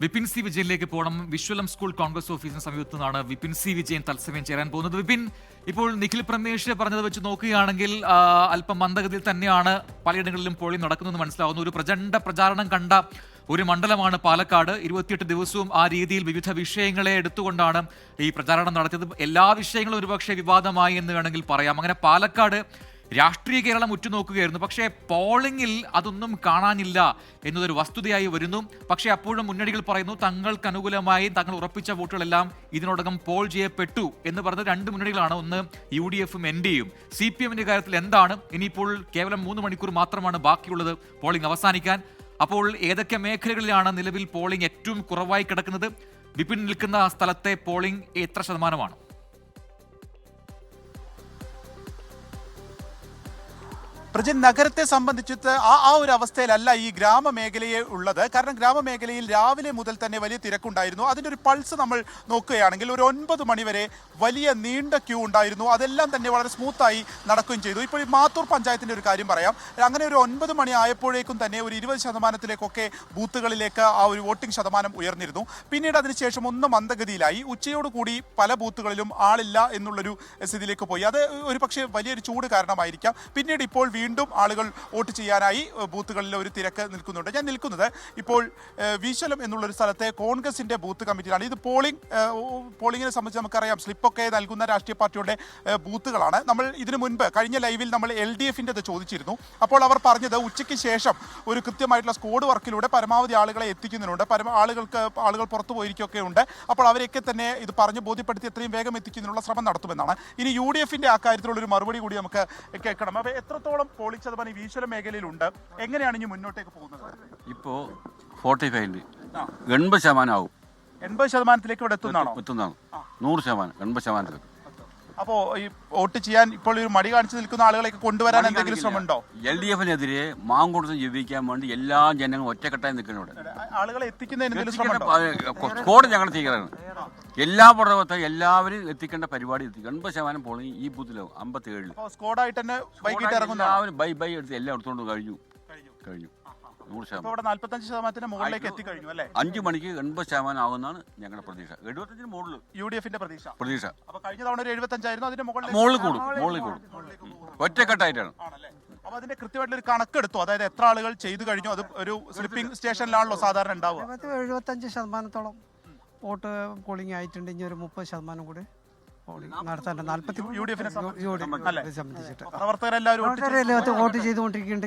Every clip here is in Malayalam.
വിപിൻ സി വിജയനിലേക്ക് പോകണം. വിശ്വലം സ്കൂൾ കോൺഗ്രസ് ഓഫീസിന് സമീപത്തു നിന്നാണ് വിപിൻ സി വിജയൻ തത്സമയം ചേരാൻ പോകുന്നത്. വിപിൻ ഇപ്പോൾ നിഖിൽ പ്രമേഷ് പറഞ്ഞത് വെച്ച് നോക്കുകയാണെങ്കിൽ അല്പം മന്ദഗതിയിൽ തന്നെയാണ് പലയിടങ്ങളിലും പോളിംഗ് നടക്കുന്നതെന്ന് മനസ്സിലാവുന്നു. ഒരു പ്രചണ്ഡ പ്രചാരണം കണ്ട ഒരു മണ്ഡലമാണ് പാലക്കാട്. ഇരുപത്തിയെട്ട് ദിവസവും ആ രീതിയിൽ വിവിധ വിഷയങ്ങളെ എടുത്തുകൊണ്ടാണ് ഈ പ്രചാരണം നടത്തിയത്. എല്ലാ വിഷയങ്ങളും ഒരുപക്ഷെ വിവാദമായി എന്ന് വേണമെങ്കിൽ പറയാം. അങ്ങനെ പാലക്കാട് രാഷ്ട്രീയ കേരളം ഉറ്റുനോക്കുകയായിരുന്നു. പക്ഷേ പോളിംഗിൽ അതൊന്നും കാണാനില്ല എന്നതൊരു വസ്തുതയായി വരുന്നു. പക്ഷേ അപ്പോഴും മുന്നണികൾ പറയുന്നു തങ്ങൾക്ക് അനുകൂലമായി തങ്ങൾ ഉറപ്പിച്ച വോട്ടുകളെല്ലാം ഇതിനോടകം പോൾ ചെയ്യപ്പെട്ടു എന്ന് പറഞ്ഞ രണ്ട് മുന്നണികളാണ് ഒന്ന് യു ഡി എഫും എൻ സി പി എമ്മിന്റെ കാര്യത്തിൽ എന്താണ്? ഇനിയിപ്പോൾ കേവലം മൂന്ന് മണിക്കൂർ മാത്രമാണ് ബാക്കിയുള്ളത് പോളിംഗ് അവസാനിക്കാൻ. അപ്പോൾ ഏതൊക്കെ മേഖലകളിലാണ് നിലവിൽ പോളിംഗ് ഏറ്റവും കുറവായി കിടക്കുന്നത്? വിപിൻ നിൽക്കുന്ന സ്ഥലത്തെ പോളിംഗ് എത്ര ശതമാനമാണ്? പ്രജിൻ നഗരത്തെ സംബന്ധിച്ചിട്ട് ആ ആ ഒരു അവസ്ഥയിലല്ല ഈ ഗ്രാമമേഖലയെ ഉള്ളത്. കാരണം ഗ്രാമമേഖലയിൽ രാവിലെ മുതൽ തന്നെ വലിയ തിരക്കുണ്ടായിരുന്നു. അതിന്റെ ഒരു പൾസ് നമ്മൾ നോക്കുകയാണെങ്കിൽ ഒരു ഒൻപത് മണിവരെ വലിയ നീണ്ട ക്യൂ ഉണ്ടായിരുന്നു. അതെല്ലാം തന്നെ വളരെ സ്മൂത്തായി നടക്കുകയും ചെയ്തു. ഇപ്പോൾ ഈ മാത്തൂർ പഞ്ചായത്തിന്റെ ഒരു കാര്യം പറയാം. അങ്ങനെ ഒരു ഒൻപത് മണി ആയപ്പോഴേക്കും തന്നെ ഒരു ഇരുപത് ശതമാനത്തിലേക്കൊക്കെ ബൂത്തുകളിലേക്ക് ആ ഒരു വോട്ടിംഗ് ശതമാനം ഉയർന്നിരുന്നു. പിന്നീട് അതിനുശേഷം ഒന്ന് മന്ദഗതിയിലായി. ഉച്ചയോടുകൂടി പല ബൂത്തുകളിലും ആളില്ല എന്നുള്ളൊരു സ്ഥിതിയിലേക്ക് പോയി. അത് ഒരു പക്ഷേ വലിയൊരു ചൂട് കാരണമായിരിക്കാം. പിന്നീട് ഇപ്പോൾ വീണ്ടും ആളുകൾ വോട്ട് ചെയ്യാനായി ബൂത്തുകളിൽ ഒരു തിരക്ക് നിൽക്കുന്നുണ്ട്. ഞാൻ നിൽക്കുന്നത് ഇപ്പോൾ വീശലം എന്നുള്ളൊരു സ്ഥലത്തെ കോൺഗ്രസിന്റെ ബൂത്ത് കമ്മിറ്റിയിലാണ്. ഇത് പോളിംഗ് പോളിങ്ങിനെ സംബന്ധിച്ച് നമുക്കറിയാം. സ്ലിപ്പൊക്കെ നൽകുന്ന രാഷ്ട്രീയ പാർട്ടിയുടെ ബൂത്തുകളാണ്. നമ്മൾ ഇതിനു മുൻപ് കഴിഞ്ഞ ലൈവിൽ നമ്മൾ എൽ ഡി എഫിന്റെ ചോദിച്ചിരുന്നു. അപ്പോൾ അവർ പറഞ്ഞത് ഉച്ചയ്ക്ക് ശേഷം ഒരു കൃത്യമായിട്ടുള്ള സ്കോഡ് വർക്കിലൂടെ പരമാവധി ആളുകളെ എത്തിക്കുന്നുണ്ട്. പരമ ആളുകൾക്ക് ആളുകൾ പുറത്തു പോയിരിക്കുകയൊക്കെ ഉണ്ട്. അപ്പോൾ അവരെയൊക്കെ തന്നെ ഇത് പറഞ്ഞ് ബോധ്യപ്പെടുത്തി എത്രയും വേഗം എത്തിക്കുന്നതിനുള്ള ശ്രമം നടത്തുമെന്നാണ്. ഇനി യു ഡി എഫിന്റെ ആ കാര്യത്തിലുള്ളൊരു മറുപടി കൂടി നമുക്ക് കേൾക്കണം. അപ്പോൾ എത്രത്തോളം പോളിംഗ് ശതമാനം ഈ വീശ്വല മേഖലയിലുണ്ട്. എങ്ങനെയാണ് ഇനി മുന്നോട്ടേക്ക് പോകുന്നത്? ഇപ്പോ ഫോർട്ടി ഫൈവിൽ ആ. എൺപത് ശതമാനം ആവും. എൺപത് ശതമാനത്തിലേക്ക് ഇവിടെ എത്തുന്നതാണോ? എത്തുന്നതാണ്. നൂറ് ശതമാനം എൺപത് ശതമാനത്തിൽ അപ്പോൾ ഈ വോട്ട് ചെയ്യാൻ ഇപ്പോൾ ഒരു മടി കാണിച്ചു നിൽക്കുന്ന ആളുകളെയൊക്കെ കൊണ്ടുവരാൻ എന്തെങ്കിലും ശ്രമമുണ്ടോ? എൽ ഡി എഫിനെതിരെ മാങ്കൂട്ടത്തിൽ ജീവിക്കാൻ വേണ്ടി എല്ലാ ജനങ്ങളും ഒറ്റക്കെട്ടായി നിൽക്കുന്നു ആളുകളെ എത്തിക്കുന്നതിന് സ്കോഡ് ഞങ്ങൾ തീരാണ് എല്ലാ പ്രവർത്തനം എല്ലാവരും എത്തിക്കേണ്ട പരിപാടി എത്തിക്കും. എൺപത് ശതമാനം പോളിംഗ് ഈ ബൂത്തിലാവും അമ്പത്തി ഏഴിൽ സ്കോഡായിട്ട് തന്നെ ബൈ ബൈ എടുത്ത് എല്ലാം എടുത്തുകൊണ്ട് കഴിഞ്ഞു. കഴിഞ്ഞു. നൂറ് ശതമാനം. ഇവിടെ നാല്പത്തഞ്ച് ശതമാനത്തിന്റെ മുകളിലേക്ക് എത്തിക്കഴിഞ്ഞു അല്ലേ? അഞ്ചു മണിക്ക് എൺപത് ശതമാനം ആകുന്നതാണ് ഞങ്ങളുടെ പ്രതീക്ഷ. എഴുപത്തഞ്ചിന് മുകളിൽ യു ഡി എഫിന്റെ പ്രതീക്ഷ. പ്രതീക്ഷ. അപ്പൊ കഴിഞ്ഞ തവണ ഒരു എഴുപത്തഞ്ചായിരുന്നു അതിന്റെ മുകളിൽ മുകളിൽ കൂടും മുകളിൽ കൂടും. ഒറ്റക്കെട്ടായിട്ടാണ്. അപ്പൊ അതിന്റെ കൃത്യമായിട്ടുള്ള ഒരു കണക്കെടുത്തു. അതായത് എത്ര ആളുകൾ ചെയ്തു കഴിഞ്ഞു? അത് ഒരു സ്ലിപ്പിംഗ് സ്റ്റേഷനിലാണല്ലോ സാധാരണ ഉണ്ടാവുക. എഴുപത്തഞ്ച് ശതമാനത്തോളം വോട്ട് പോളിംഗ് ആയിട്ടുണ്ട്. ഇനി ഒരു മുപ്പത് ശതമാനം കൂടി. നടത്താൻ നാൽപ്പത്തി യു ഡി എഫിനെ യു ഡി എഫിനെ അല്ലേ? സംബന്ധിച്ചിട്ട്. പ്രവർത്തകരെല്ലാവരും വോട്ട് ചെയ്തുകൊണ്ടിരിക്കുന്നുണ്ട്.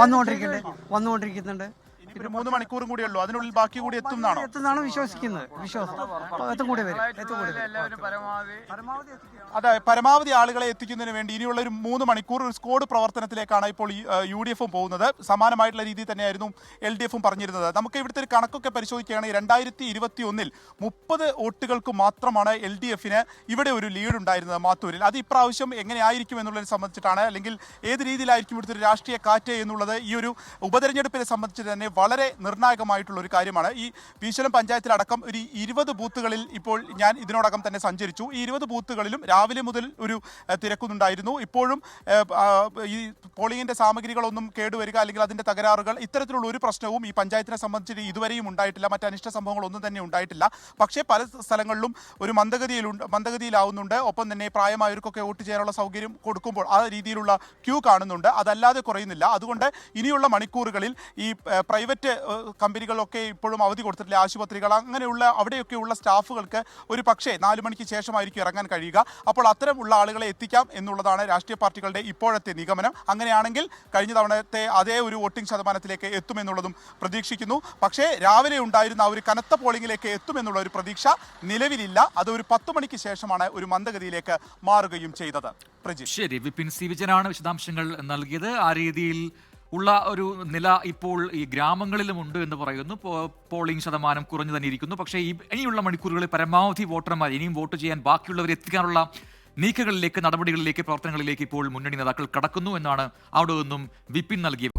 വന്നുകൊണ്ടിരിക്കുന്നുണ്ട്. വന്നുകൊണ്ടിരിക്കുന്നുണ്ട്. ഒരു മൂന്ന് മണിക്കൂറും കൂടി ഉള്ളൂ. അതിനുള്ളിൽ ബാക്കി കൂടി എത്തും എന്നാണോ? എത്തുന്നാണ് വിശ്വസിക്കുന്നത്. വിശ്വാസം. എത്തും കൂടി വരും. എത്തും കൂടി പരമാവധി എത്തിക്കുക. അതെ പരമാവധി ആളുകളെ എത്തിക്കുന്നതിന് വേണ്ടി ഇനിയുള്ള ഒരു മൂന്ന് മണിക്കൂർ ഒരു സ്കോഡ് പ്രവർത്തനത്തിലേക്കാണ് ഇപ്പോൾ യു ഡി എഫും പോകുന്നത്. സമാനമായിട്ടുള്ള രീതിയിൽ തന്നെയായിരുന്നു എൽ ഡി എഫും പറഞ്ഞിരുന്നത്. നമുക്ക് ഇവിടുത്തെ ഒരു കണക്കൊക്കെ പരിശോധിക്കുകയാണെങ്കിൽ രണ്ടായിരത്തി ഇരുപത്തി ഒന്നിൽ മുപ്പത് വോട്ടുകൾക്ക് മാത്രമാണ് എൽ ഡി എഫിന് ഇവിടെ ഒരു ലീഡ് ഉണ്ടായിരുന്നത് മാത്തൂരിൽ. അത് ഇപ്രാവശ്യം എങ്ങനെയായിരിക്കും എന്നുള്ളതിനെ സംബന്ധിച്ചിട്ടാണ് അല്ലെങ്കിൽ ഏത് രീതിയിലായിരിക്കും ഇവിടുത്തെ ഒരു രാഷ്ട്രീയ കാറ്റ് എന്നുള്ളത് ഈ ഒരു ഉപതെരഞ്ഞെടുപ്പിനെ സംബന്ധിച്ച് തന്നെ വളരെ നിർണായകമായിട്ടുള്ള ഒരു കാര്യമാണ്. ഈ പീശ്വലം പഞ്ചായത്തിലടക്കം ഒരു ഇരുപത് ബൂത്തുകളിൽ ഇപ്പോൾ ഞാൻ ഇതിനോടകം തന്നെ സഞ്ചരിച്ചു. ഈ ഇരുപത് ബൂത്തുകളിലും രാവിലെ മുതൽ ഒരു തിരക്കുന്നുണ്ടായിരുന്നു. ഇപ്പോഴും ഈ പോളിംഗിന്റെ സാമഗ്രികളൊന്നും കേടുവരിക അല്ലെങ്കിൽ അതിന്റെ തകരാറുകൾ ഇത്തരത്തിലുള്ള ഒരു പ്രശ്നവും ഈ പഞ്ചായത്തിനെ സംബന്ധിച്ച് ഇതുവരെയും ഉണ്ടായിട്ടില്ല. മറ്റ് അനിഷ്ട സംഭവങ്ങളൊന്നും തന്നെ ഉണ്ടായിട്ടില്ല. പക്ഷേ പല സ്ഥലങ്ങളിലും ഒരു മന്ദഗതിയിലുണ്ട് മന്ദഗതിയിലാവുന്നുണ്ട്. ഒപ്പം തന്നെ പ്രായമായവർക്കൊക്കെ വോട്ട് ചെയ്യാനുള്ള സൗകര്യം കൊടുക്കുമ്പോൾ ആ രീതിയിലുള്ള ക്യൂ കാണുന്നുണ്ട്. അതല്ലാതെ കുറയുന്നില്ല. അതുകൊണ്ട് ഇനിയുള്ള മണിക്കൂറുകളിൽ ഈ ഏഹ്, പ്രൈവറ്റ് കമ്പനികളൊക്കെ ഇപ്പോഴും അവധി കൊടുത്തിട്ടില്ല. ആശുപത്രികൾ അങ്ങനെയുള്ള അവിടെയൊക്കെയുള്ള സ്റ്റാഫുകൾക്ക് ഒരു പക്ഷേ നാല് മണിക്ക് ശേഷമായിരിക്കും ഇറങ്ങാൻ കഴിയുക. അപ്പോൾ അത്തരമുള്ള ആളുകളെ എത്തിക്കാം എന്നുള്ളതാണ് രാഷ്ട്രീയ പാർട്ടികളുടെ ഇപ്പോഴത്തെ നിഗമനം. അങ്ങനെയാണെങ്കിൽ കഴിഞ്ഞ തവണത്തെ അതേ ഒരു വോട്ടിംഗ് ശതമാനത്തിലേക്ക് എത്തുമെന്നുള്ളതും പ്രതീക്ഷിക്കുന്നു. പക്ഷേ രാവിലെ ഉണ്ടായിരുന്ന ഒരു കനത്ത പോളിംഗിലേക്ക് എത്തുമെന്നുള്ള ഒരു പ്രതീക്ഷ നിലവിലില്ല. അത് ഒരു പത്ത് മണിക്ക് ശേഷമാണ് ഒരു മന്ദഗതിയിലേക്ക് മാറുകയും ചെയ്തത്. ശരി വിപിൻ സി വിജയനാണ് വിശദാംശങ്ങൾ നൽകിയത്. ആ രീതിയിൽ ഉള്ള ഒരു നില ഇപ്പോൾ ഈ ഗ്രാമങ്ങളിലും ഉണ്ട് എന്ന് പറയുന്നു. പോളിംഗ് ശതമാനം കുറഞ്ഞു തന്നെ ഇരിക്കുന്നു. പക്ഷേ ഈ ഇനിയുള്ള മണിക്കൂറുകളിൽ പരമാവധി വോട്ടർമാർ ഇനിയും വോട്ട് ചെയ്യാൻ ബാക്കിയുള്ളവരെ എത്തിക്കാനുള്ള നീക്കങ്ങളിലേക്ക് നടപടികളിലേക്ക് പ്രവർത്തനങ്ങളിലേക്ക് ഇപ്പോൾ മുന്നണി നേതാക്കൾ കടക്കുന്നു എന്നാണ് അവിടെ നിന്നും വിപിൻ നൽകിയത്